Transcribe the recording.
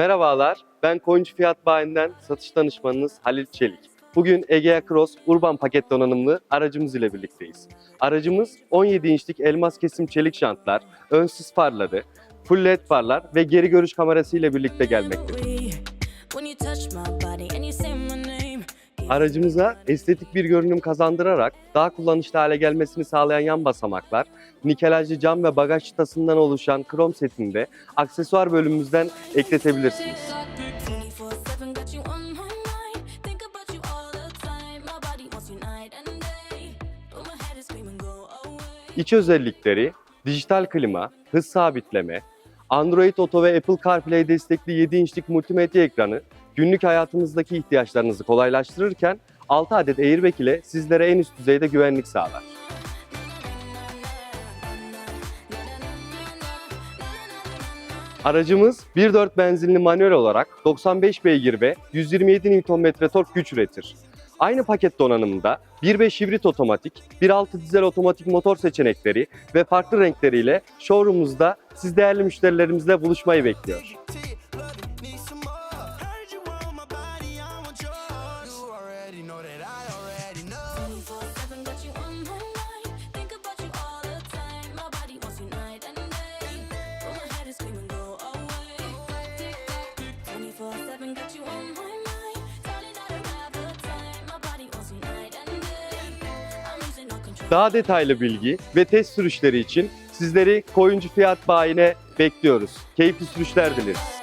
Merhabalar, ben Koyuncu Fiyat Bayi'nden satış danışmanınız Halil Çelik. Bugün Egea Cross Urban paket donanımlı aracımız ile birlikteyiz. Aracımız 17 inçlik elmas kesim çelik jantlar, ön sis farları, full led farlar ve geri görüş kamerası ile birlikte gelmektedir. Aracımıza estetik bir görünüm kazandırarak daha kullanışlı hale gelmesini sağlayan yan basamaklar, nikelajlı cam ve bagaj çıtasından oluşan krom setinde aksesuar bölümümüzden ekletebilirsiniz. 24/7 got you on my mind. Think about you all the time. My body wants you night and day. But my head is screaming go away. İç özellikleri dijital klima, hız sabitleme, Android Auto ve Apple CarPlay destekli 7 inçlik multimedya ekranı günlük hayatınızdaki ihtiyaçlarınızı kolaylaştırırken 6 adet airbag ile sizlere en üst düzeyde güvenlik sağlar. Aracımız 1.4 benzinli manuel olarak 95 beygir ve 127 Nm tork güç üretir. Aynı paket donanımında 1.5 hibrit otomatik, 1.6 dizel otomatik motor seçenekleri ve farklı renkleriyle showroom'umuzda siz değerli müşterilerimizle buluşmayı bekliyor. 24/7 got you on my mind. Darling, I don't time. My body wants you night and day. I'm losing all control. Daha detaylı bilgi ve test sürüşleri için sizleri Koyuncu Fiyat Bayi'ne bekliyoruz. Keyifli sürüşler dileriz.